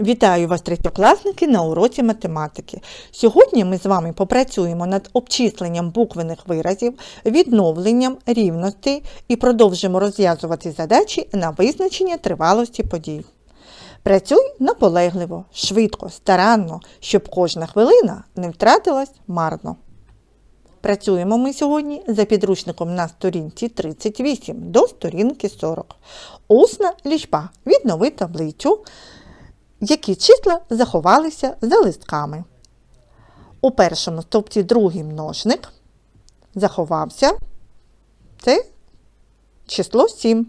Вітаю вас, третьокласники, на уроці математики. Сьогодні ми з вами попрацюємо над обчисленням буквених виразів, відновленням рівностей і продовжимо розв'язувати задачі на визначення тривалості подій. Працюй наполегливо, швидко, старанно, щоб кожна хвилина не втратилась марно. Працюємо ми сьогодні за підручником на сторінці 38 до сторінки 40. Усна лічба. Віднови таблицю, які числа заховалися за листками. У першому стовпці другий множник заховався. Це число 7.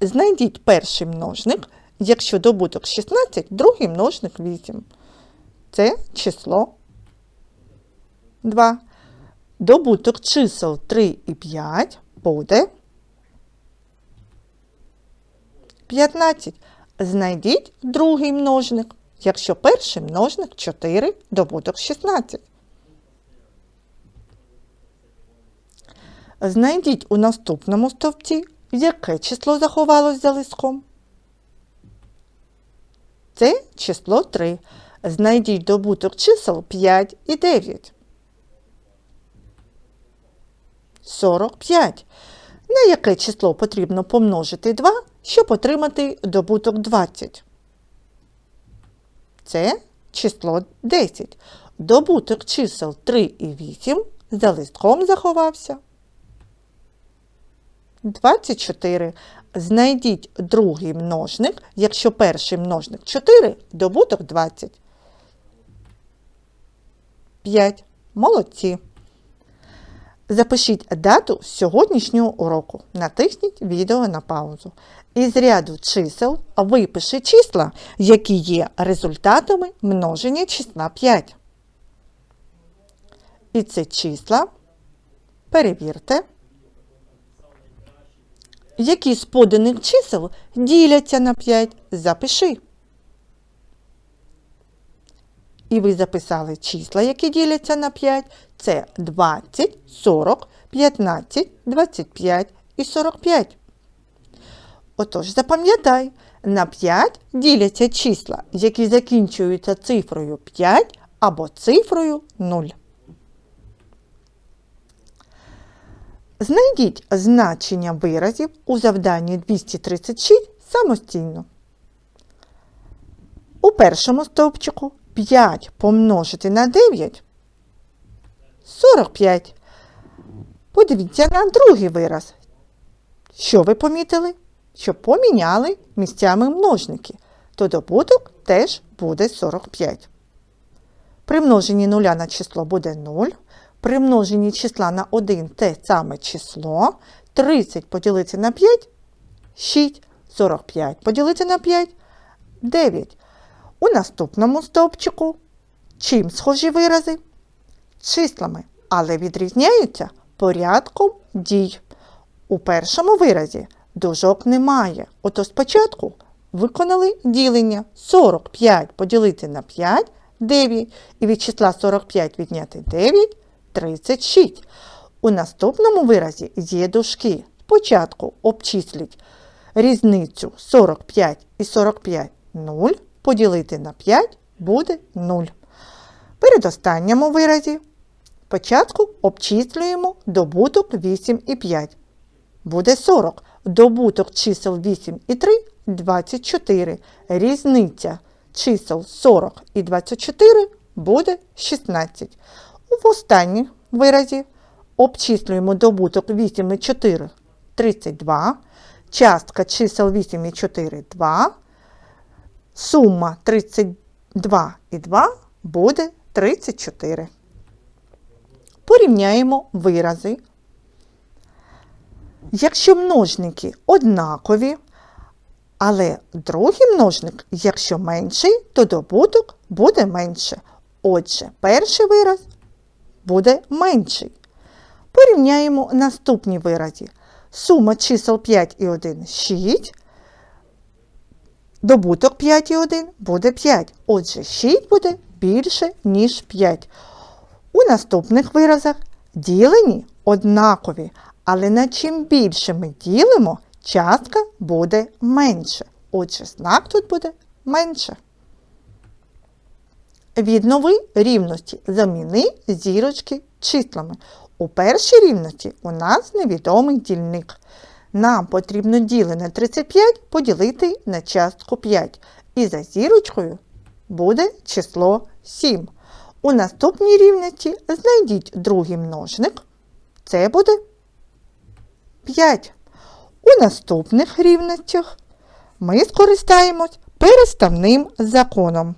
Знайдіть перший множник, якщо добуток 16, другий множник 8. Це число 2. Добуток чисел 3 і 5 буде 15. Знайдіть другий множник, якщо перший множник 4, добуток 16. Знайдіть у наступному стовпці, яке число заховалось за листком. Це число 3. Знайдіть добуток чисел 5 і 9. 45. На яке число потрібно помножити 2, щоб отримати добуток 20? Це число 10. Добуток чисел 3 і 8 за листком заховався. 24. Знайдіть другий множник, якщо перший множник 4, добуток 20. 5. Молодці. Запишіть дату сьогоднішнього уроку. Натисніть відео на паузу. Із ряду чисел випиши числа, які є результатами множення числа 5. І це числа. Перевірте. Які з поданих чисел діляться на 5? Запиши. І ви записали числа, які діляться на 5. Це 20, 40, 15, 25 і 45. Отож, запам'ятай, на 5 діляться числа, які закінчуються цифрою 5 або цифрою 0. Знайдіть значення виразів у завданні 236 самостійно. У першому стовпчику 5 помножити на 9 45. Подивіться на другий вираз. Що ви помітили? Що поміняли місцями множники, то добуток теж буде 45. При множенні нуля на число буде 0. При множенні числа на 1 те саме число. 30 поділити на 5 6. 45 поділити на 5 9. У наступному стовпчику чим схожі вирази? Числами, але відрізняються порядком дій. У першому виразі дужок немає. Ото спочатку виконали ділення 45 поділити на 5 9. І від числа 45 відняти 9 36. У наступному виразі є дужки. Спочатку обчисліть різницю 45 і 45 0 поділити на 5 буде 0. Передостанньому виразі спочатку обчислюємо добуток 8 і 5. Буде 40. Добуток чисел 8 і 3 24. Різниця чисел 40 і 24 буде 16. В останній виразі обчислюємо добуток 8 і 4 32. Частка чисел 8 і 4 2. Сума 32 і 2 буде 34. Порівняємо вирази. Якщо множники однакові, але другий множник, якщо менший, то добуток буде менше. Отже, перший вираз буде менший. Порівняємо наступні виразі. Сума чисел 5 і 1 6. Добуток 5 і 1 буде 5. Отже, 6 буде більше, ніж 5. У наступних виразах ділені однакові, але на чим більше ми ділимо, частка буде менше. Отже, знак тут буде менше. Віднови рівності. Заміни зірочки числами. У першій рівності у нас невідомий дільник. Нам потрібно ділене 35 поділити на частку 5. І за зірочкою буде число 7. У наступній рівності знайдіть другий множник. Це буде 5. У наступних рівностях ми скористаємось переставним законом.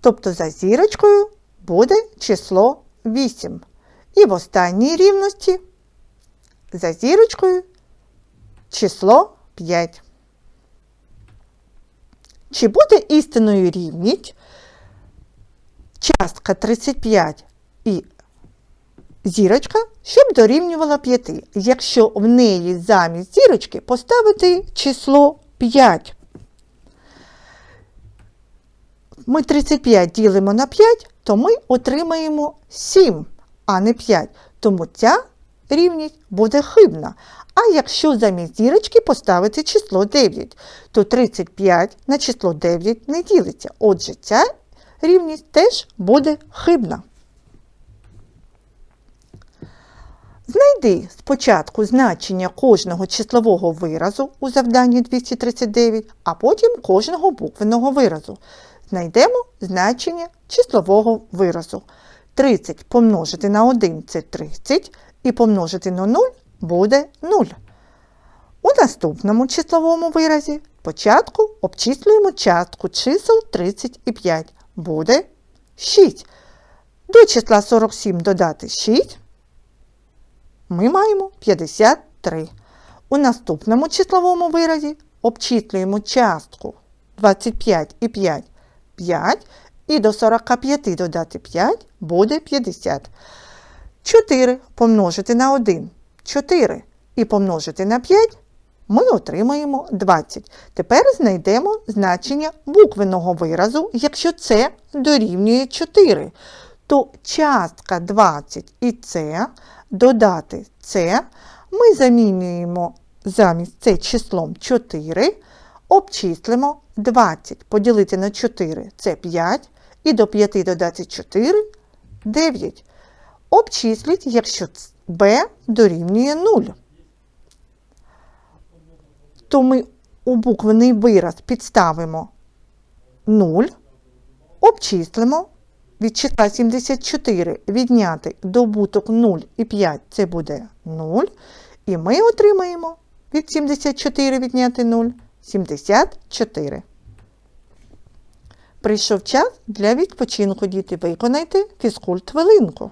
Тобто за зірочкою буде число 8. І в останній рівності за зірочкою число 5. Чи буде істинною рівність частка 35 і зірочка, щоб дорівнювала 5, якщо в неї замість зірочки поставити число 5. Ми 35 ділимо на 5, то ми отримаємо 7, а не 5. Тому ця рівність буде хибна. А якщо замість зірочки поставити число 9, то 35 на число 9 не ділиться. Отже, ця рівність теж буде хибна. Знайди спочатку значення кожного числового виразу у завданні 239, а потім кожного буквеного виразу. Знайдемо значення числового виразу. 30 помножити на 1 це 30, і помножити на 0 буде 0. У наступному числовому виразі спочатку обчислюємо частку чисел 35. Буде 6. До числа 47 додати 6. Ми маємо 53. У наступному числовому виразі обчислюємо частку 25 і 5 5. І до 45 додати 5 буде 50. 4 помножити на 1 4 і помножити на 5 ми отримаємо 20. Тепер знайдемо значення буквеного виразу, якщо це дорівнює 4. То частка 20 і це додати це ми замінюємо замість це числом 4, обчислимо 20 поділити на 4 це 5, і до 5 додати 4 9. Обчисліть, якщо b дорівнює 0. То ми у буквений вираз підставимо 0, обчислимо від числа 74 відняти добуток 0 і 5 це буде 0. І ми отримаємо від 74 відняти 0 74. Прийшов час для відпочинку, діти. Виконайте фізкульт хвилинку.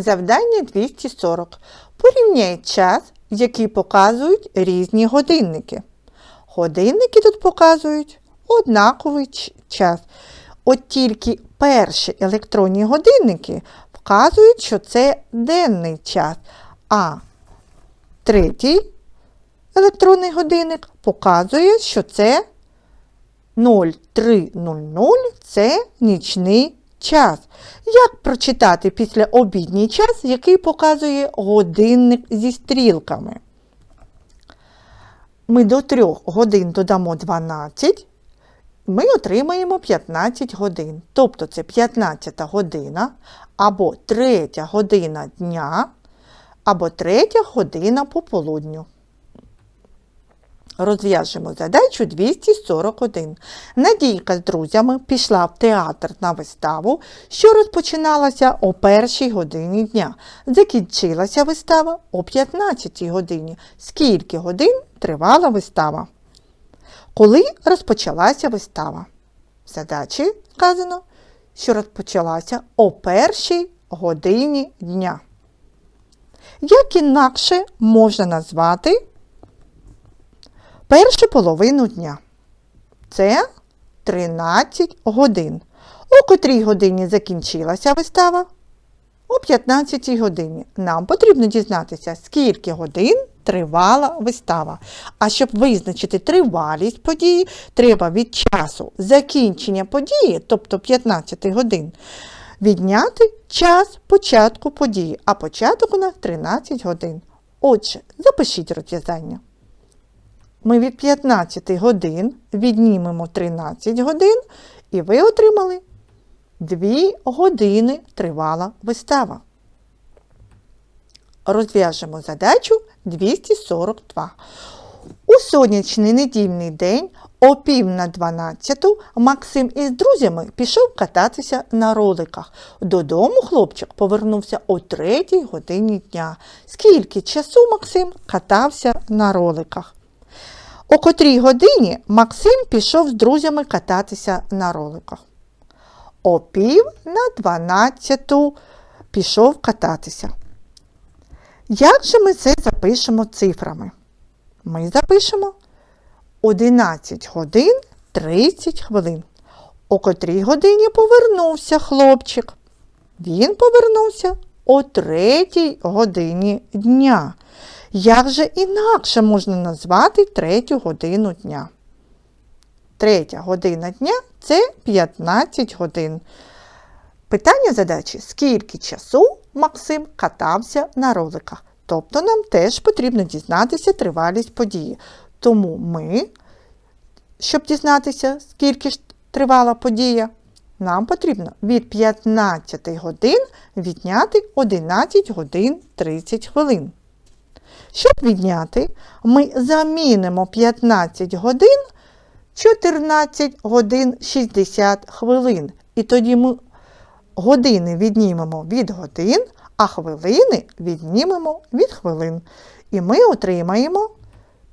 Завдання 240. Порівняй час, який показують різні годинники. Годинники тут показують однаковий час. От тільки перші електронні годинники вказують, що це денний час, а третій електронний годинник показує, що це 0300 це нічний час. Як прочитати після обідній час, який показує годинник зі стрілками? Ми до 3 годин додамо 12, ми отримаємо 15 годин. Тобто це 15 година або 3 година дня, або 3 година пополудню. Розв'яжемо задачу 241. Надійка з друзями пішла в театр на виставу, що розпочиналася о першій годині дня. Закінчилася вистава о 15 годині. Скільки годин тривала вистава? Коли розпочалася вистава? В задачі сказано, що розпочалася о першій годині дня. Як інакше можна назвати першу половину дня? Це 13 годин. У котрій годині закінчилася вистава? О 15 годині. Нам потрібно дізнатися, скільки годин тривала вистава. А щоб визначити тривалість події, треба від часу закінчення події, тобто 15 годин, відняти час початку події, а початок у нас 13 годин. Отже, запишіть розв'язання. Ми від 15 годин віднімемо 13 годин, і ви отримали 2 години тривала вистава. Розв'яжемо задачу 242. У сонячний недільний день о пів на 12 Максим із друзями пішов кататися на роликах. Додому хлопчик повернувся о 3 годині дня. Скільки часу Максим катався на роликах? О котрій годині Максим пішов з друзями кататися на роликах. О пів на 12 пішов кататися. Як же ми це запишемо цифрами? Ми запишемо 11 годин 30 хвилин. О котрій годині повернувся хлопчик. Він повернувся о 3 годині дня. Як же інакше можна назвати третю годину дня? Третя година дня це 15 годин. Питання задачі: скільки часу Максим катався на роликах? Тобто нам теж потрібно дізнатися тривалість події. Тому ми, щоб дізнатися, скільки ж тривала подія, нам потрібно від 15 годин відняти 11 годин 30 хвилин. Щоб відняти, ми замінимо 15 годин 14 годин 60 хвилин. І тоді ми години віднімемо від годин, а хвилини віднімемо від хвилин. І ми отримаємо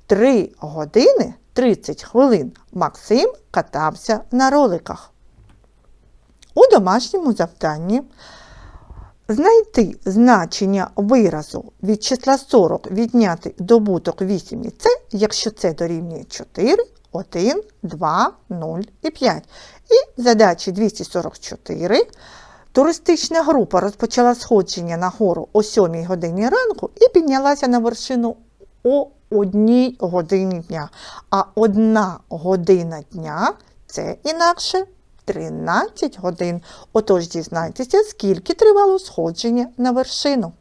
3 години 30 хвилин. Максим катався на роликах. У домашньому завданні знайти значення виразу від числа 40 відняти добуток 8 і це, якщо це дорівнює 4, 1, 2, 0 і 5. І задачі 244. Туристична група розпочала сходження на гору о 7 годині ранку і піднялася на вершину о 1 годині дня. А 1 година дня це інакше 13 годин. Отож дізнайтеся, скільки тривало сходження на вершину.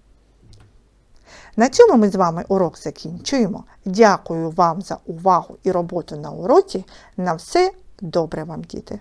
На цьому ми з вами урок закінчуємо. Дякую вам за увагу і роботу на уроці. На все добре вам, діти!